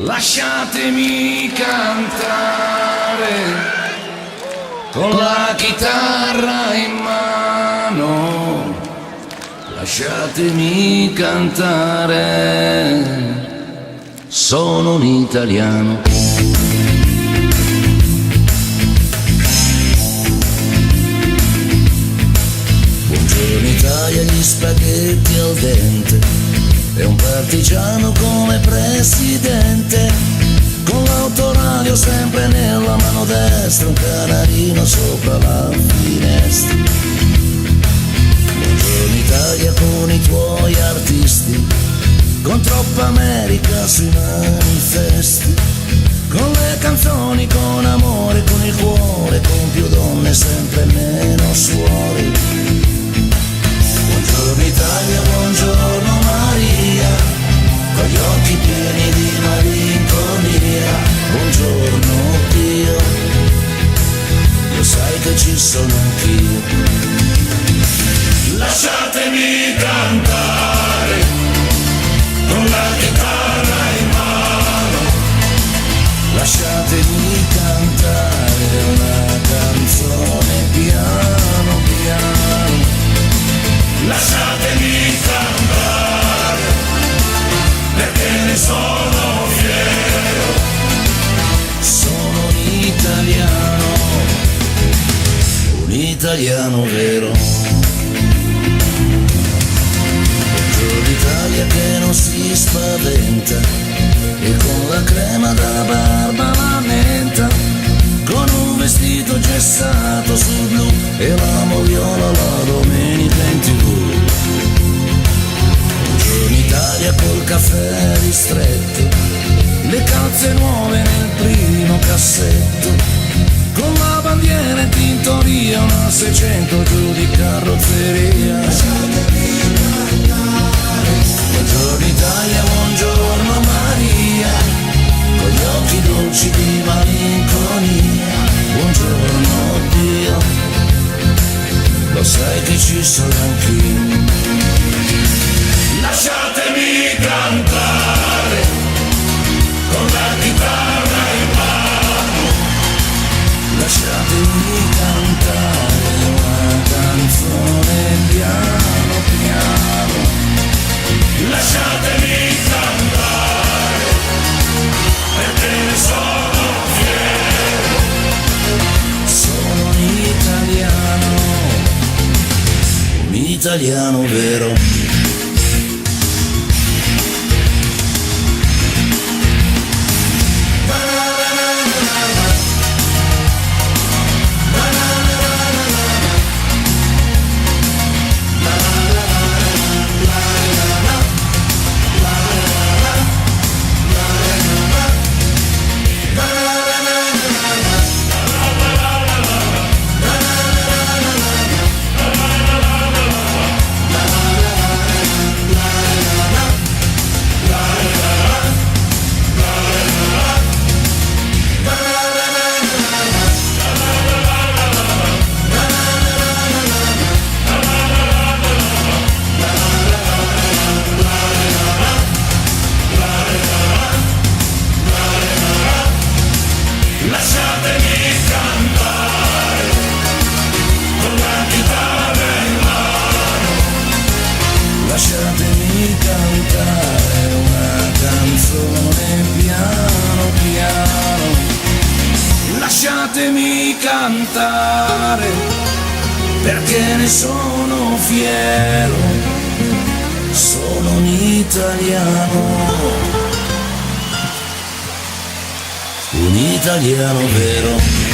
Lasciatemi cantare con la chitarra in mano. Lasciatemi cantare, sono un italiano. Italia, gli spaghetti al dente e un partigiano come presidente sempre nella mano destra un canarino sopra la finestra. Buongiorno Italia con i tuoi artisti con troppa America sui manifesti con le canzoni, ci sono anch'io. Lasciatemi cantare con la chitarra italiano vero. Buongiorno Italia che non si spaventa e con la crema da barba la con un vestito gessato sul blu e la moviola la domenica in tv Buongiorno Italia col caffè ristretto le calze nuove una 600 giù di carrozzeria Buongiorno Italia, buongiorno Maria, con gli occhi dolci di malinconia. Buongiorno Dio, lo sai che ci sono anch'io. Lasciatemi cantare con la chitarra in mano. Lasciatemi cantare canzone piano piano. Lasciatemi cantare perché ne sono fiero. Sono un italiano, un italiano vero. Lasciatemi cantare perché ne sono fiero. Sono un italiano un italiano vero.